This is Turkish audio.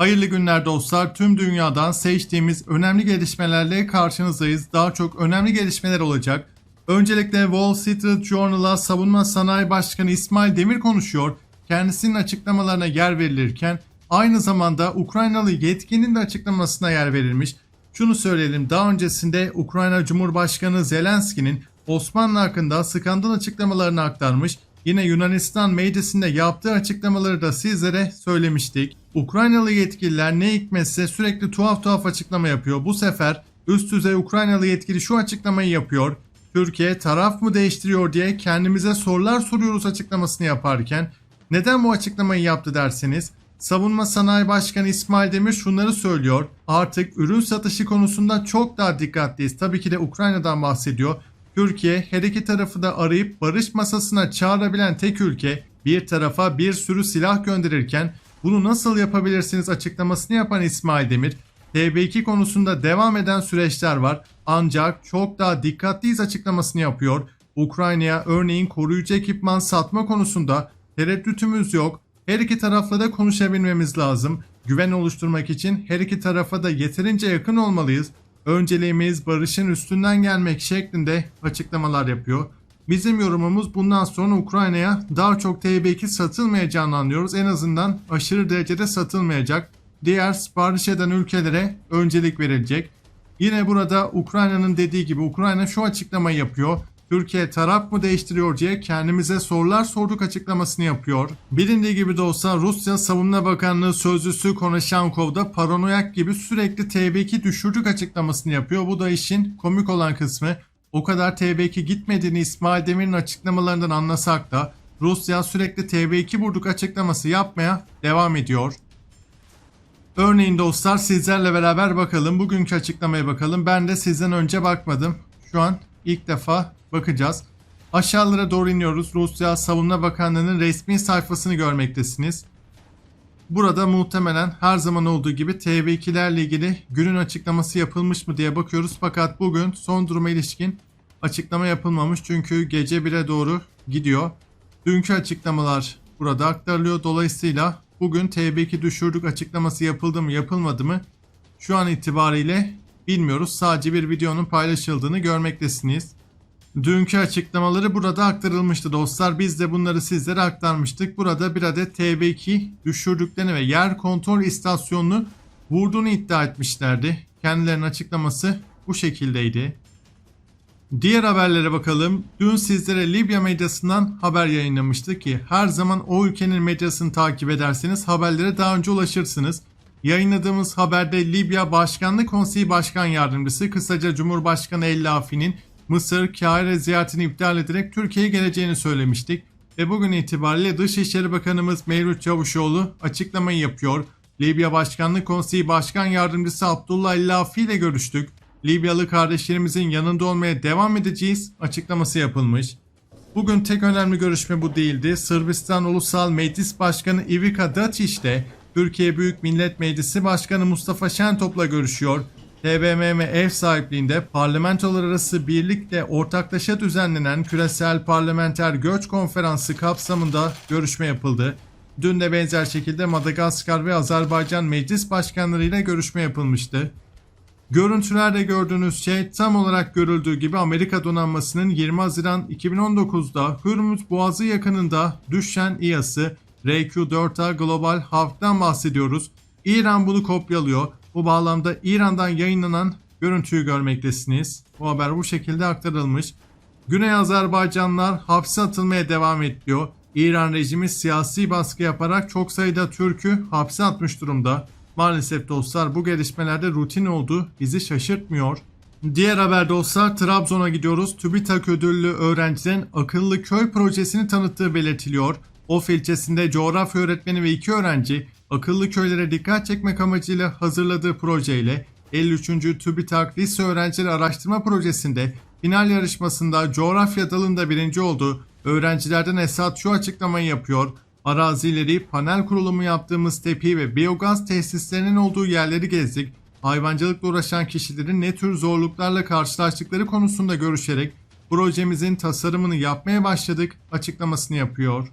Hayırlı günler dostlar. Tüm dünyadan seçtiğimiz önemli gelişmelerle karşınızdayız. Daha çok önemli gelişmeler olacak. Öncelikle Wall Street Journal'a Savunma Sanayi Başkanı İsmail Demir konuşuyor. Kendisinin açıklamalarına yer verilirken aynı zamanda Ukraynalı yetkinin de açıklamasına yer verilmiş. Şunu söyleyelim daha öncesinde Ukrayna Cumhurbaşkanı Zelenski'nin Osmanlı hakkında skandal açıklamalarını aktarmış. Yine Yunanistan meclisinde yaptığı açıklamaları da sizlere söylemiştik. Ukraynalı yetkililer ne hikmetse sürekli tuhaf tuhaf açıklama yapıyor. Bu sefer üst düzey Ukraynalı yetkili şu açıklamayı yapıyor. Türkiye taraf mı değiştiriyor diye kendimize sorular soruyoruz açıklamasını yaparken neden bu açıklamayı yaptı derseniz Savunma Sanayi Başkanı İsmail Demir şunları söylüyor. Artık ürün satışı konusunda çok daha dikkatliyiz. Tabii ki de Ukrayna'dan bahsediyor. Türkiye her iki tarafı da arayıp barış masasına çağırabilen tek ülke bir tarafa bir sürü silah gönderirken bunu nasıl yapabilirsiniz açıklamasını yapan İsmail Demir TB2 konusunda devam eden süreçler var ancak çok daha dikkatliyiz açıklamasını yapıyor. Ukrayna'ya örneğin koruyucu ekipman satma konusunda tereddütümüz yok. Her iki tarafla da konuşabilmemiz lazım. Güven oluşturmak için her iki tarafa da yeterince yakın olmalıyız. Önceliğimiz barışın üstünden gelmek şeklinde açıklamalar yapıyor. Bizim yorumumuz bundan sonra Ukrayna'ya daha çok TB2 satılmayacağını anlıyoruz. En azından aşırı derecede satılmayacak. Diğer sipariş eden ülkelere öncelik verilecek. Yine burada Ukrayna'nın dediği gibi Ukrayna şu açıklamayı yapıyor. Türkiye taraf mı değiştiriyor diye kendimize sorular sorduk açıklamasını yapıyor. Bilindiği gibi de olsa Rusya Savunma Bakanlığı sözcüsü Konashenkov da paranoyak gibi sürekli TB2 düşürdük açıklamasını yapıyor. Bu da işin komik olan kısmı. O kadar TB2 gitmediğini İsmail Demir'in açıklamalarından anlasak da Rusya sürekli TB2 vurduk açıklaması yapmaya devam ediyor. Örneğin dostlar sizlerle beraber bakalım. Bugünkü açıklamaya bakalım. Ben de sizden önce bakmadım. Şu an ilk defa bakacağız. Aşağılara doğru iniyoruz. Rusya Savunma Bakanlığı'nın resmi sayfasını görmektesiniz. Burada muhtemelen her zaman olduğu gibi TB2'lerle ilgili günün açıklaması yapılmış mı diye bakıyoruz. Fakat bugün son duruma ilişkin açıklama yapılmamış. Çünkü gece 1'e doğru gidiyor. Dünkü açıklamalar burada aktarılıyor. Dolayısıyla bugün TB2 düşürdük açıklaması yapıldı mı yapılmadı mı şu an itibariyle bilmiyoruz. Sadece bir videonun paylaşıldığını görmektesiniz. Dünkü açıklamaları burada aktarılmıştı dostlar. Biz de bunları sizlere aktarmıştık. Burada bir adet TB2 düşürdüklerini ve yer kontrol istasyonunu vurduğunu iddia etmişlerdi. Kendilerinin açıklaması bu şekildeydi. Diğer haberlere bakalım. Dün sizlere Libya medyasından haber yayınlamıştık ki her zaman o ülkenin medyasını takip ederseniz haberlere daha önce ulaşırsınız. Yayınladığımız haberde Libya Başkanlık Konseyi Başkan Yardımcısı kısaca Cumhurbaşkanı El Afi'nin Mısır, Kahire ziyaretini iptal ederek Türkiye'ye geleceğini söylemiştik. Ve bugün itibariyle Dışişleri Bakanımız Mevlüt Çavuşoğlu açıklamayı yapıyor. Libya Başkanlık Konseyi Başkan Yardımcısı Abdullah Ellafi ile görüştük. Libyalı kardeşlerimizin yanında olmaya devam edeceğiz açıklaması yapılmış. Bugün tek önemli görüşme bu değildi. Sırbistan Ulusal Meclis Başkanı Ivica Dacic de Türkiye Büyük Millet Meclisi Başkanı Mustafa Şentop'la görüşüyor. TBMM ev sahipliğinde parlamentolar arası birlikte ortaklaşa düzenlenen küresel parlamenter göç konferansı kapsamında görüşme yapıldı. Dün de benzer şekilde Madagaskar ve Azerbaycan meclis başkanlarıyla görüşme yapılmıştı. Görüntülerde gördüğünüz şey tam olarak görüldüğü gibi Amerika donanmasının 20 Haziran 2019'da Hürmüz Boğazı yakınında düşen İHA'sı RQ-4A Global Hawk'tan bahsediyoruz. İran bunu kopyalıyor. Bu bağlamda İran'dan yayınlanan görüntüyü görmektesiniz. Bu haber bu şekilde aktarılmış. Güney Azerbaycanlar hapse atılmaya devam ediyor. İran rejimi siyasi baskı yaparak çok sayıda Türk'ü hapse atmış durumda. Maalesef dostlar bu gelişmelerde rutin oldu. Bizi şaşırtmıyor. Diğer haber dostlar Trabzon'a gidiyoruz. TÜBİTAK ödüllü öğrencilerin akıllı köy projesini tanıttığı belirtiliyor. Of ilçesinde coğrafya öğretmeni ve iki öğrenci akıllı köylere dikkat çekmek amacıyla hazırladığı projeyle 53. TÜBİTAK Lise Öğrencileri Araştırma Projesi'nde final yarışmasında coğrafya dalında birinci oldu. Öğrencilerden Esat şu açıklamayı yapıyor. Arazileri, panel kurulumu yaptığımız tepi ve biyogaz tesislerinin olduğu yerleri gezdik. Hayvancılıkla uğraşan kişilerin ne tür zorluklarla karşılaştıkları konusunda görüşerek projemizin tasarımını yapmaya başladık açıklamasını yapıyor.